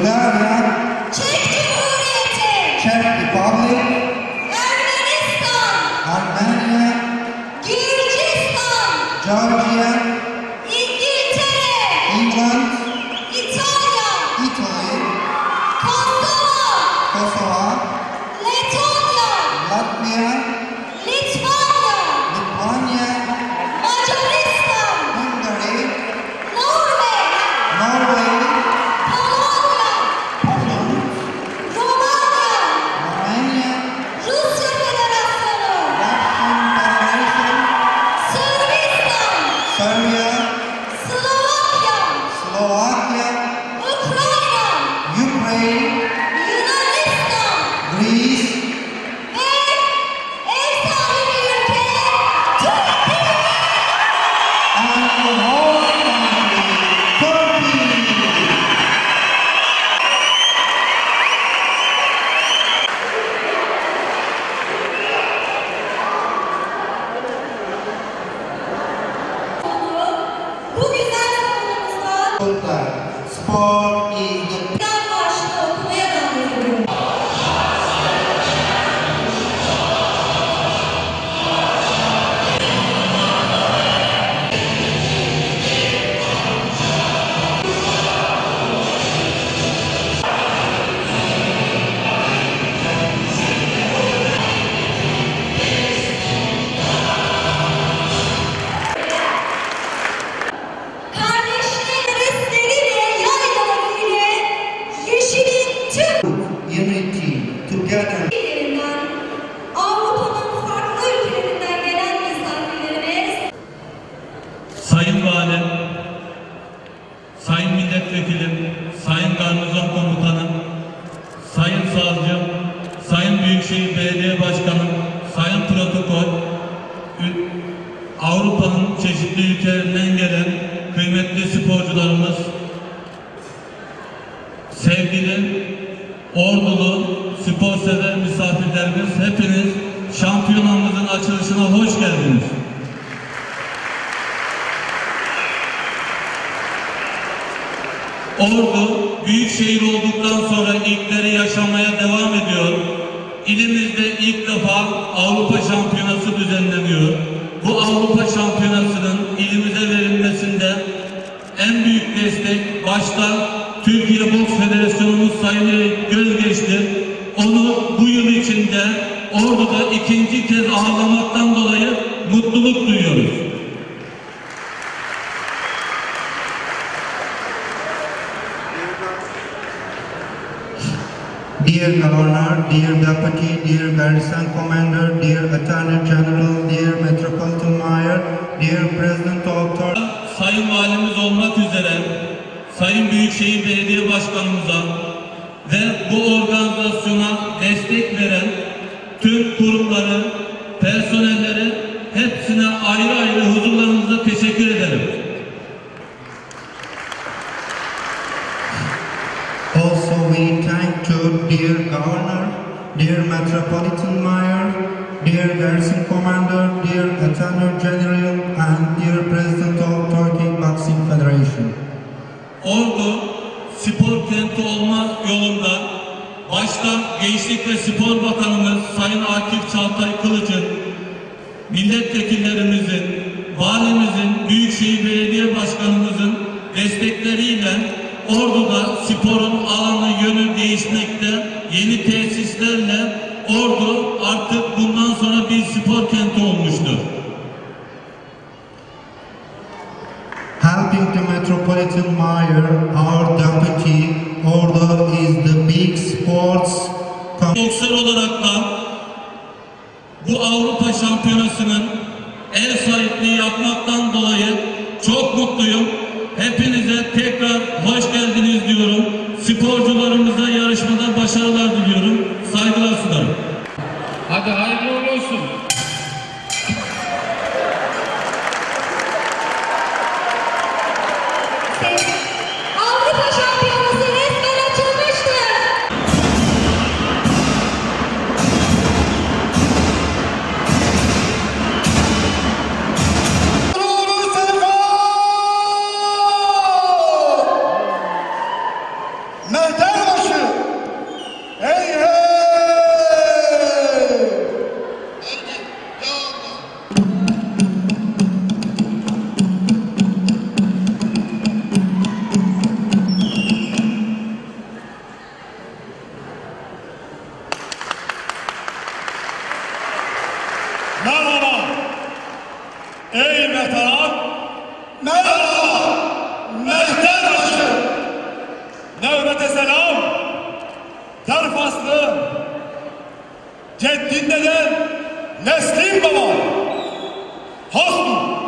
Bulgaria, Czech Republic, Armenia, Kyrgyzstan, Georgia. Milletvekilim, Sayın Garnizon Komutanım, Sayın Savcım, Sayın Büyükşehir Belediye Başkanım, Sayın Protokol, Avrupa'nın çeşitli ülkelerinden gelen kıymetli sporcularımız, sevgili ordulu spor sever misafirlerimiz hepiniz şampiyonamızın açılışına hoş geldiniz. Ordu büyük şehir olduktan sonra ilkleri yaşamaya devam ediyor. İlimizde ilk defa Avrupa Şampiyonası düzenleniyor. Bu Avrupa Şampiyonası'nın ilimize verilmesinde en büyük destek başta Türkiye Boks Federasyonumuz Sayın Göz geçti. Onu bu yıl içinde Ordu'da ikinci kez ağırlamaktan dolayı mutluluk duyuyoruz. Dear Governor, dear Deputy, dear Garrison Commander, dear Attorney General, dear Metropolitan Mayor, dear President Turkey, Sayın Valimiz olmak üzere Sayın Büyükşehir Belediye Başkanımıza ve bu organizasyona destek veren tüm kurumları, personelleri hepsine ayrı ayrı huzurlarınızda teşekkür ederim. Also, we thank to dear Governor, dear Metropolitan Mayor, dear Garrison Commander, dear Attorney General, and dear President of Turkey Boxing Federation. Ordu spor kenti olma yolunda başta Gençlik ve Spor Bakanımız Sayın Akif Çağatay Kılıç'ın, milletvekillerimizin, valimizin, Büyükşehir Belediye Başkanımızın destekleriyle Ordu'da sporun alanı yönü değişmekte, yeni tesislerle Ordu artık bundan sonra bir spor kenti olmuştur. Helping the Metropolitan Mayor, our deputy, Ordo is the big sports Boksör olarak da bu Avrupa Şampiyonası'nın ev sahipliği yapmaktan Sporcularımıza yarışmada başarılar diliyorum. Nesrin Baba, Hosni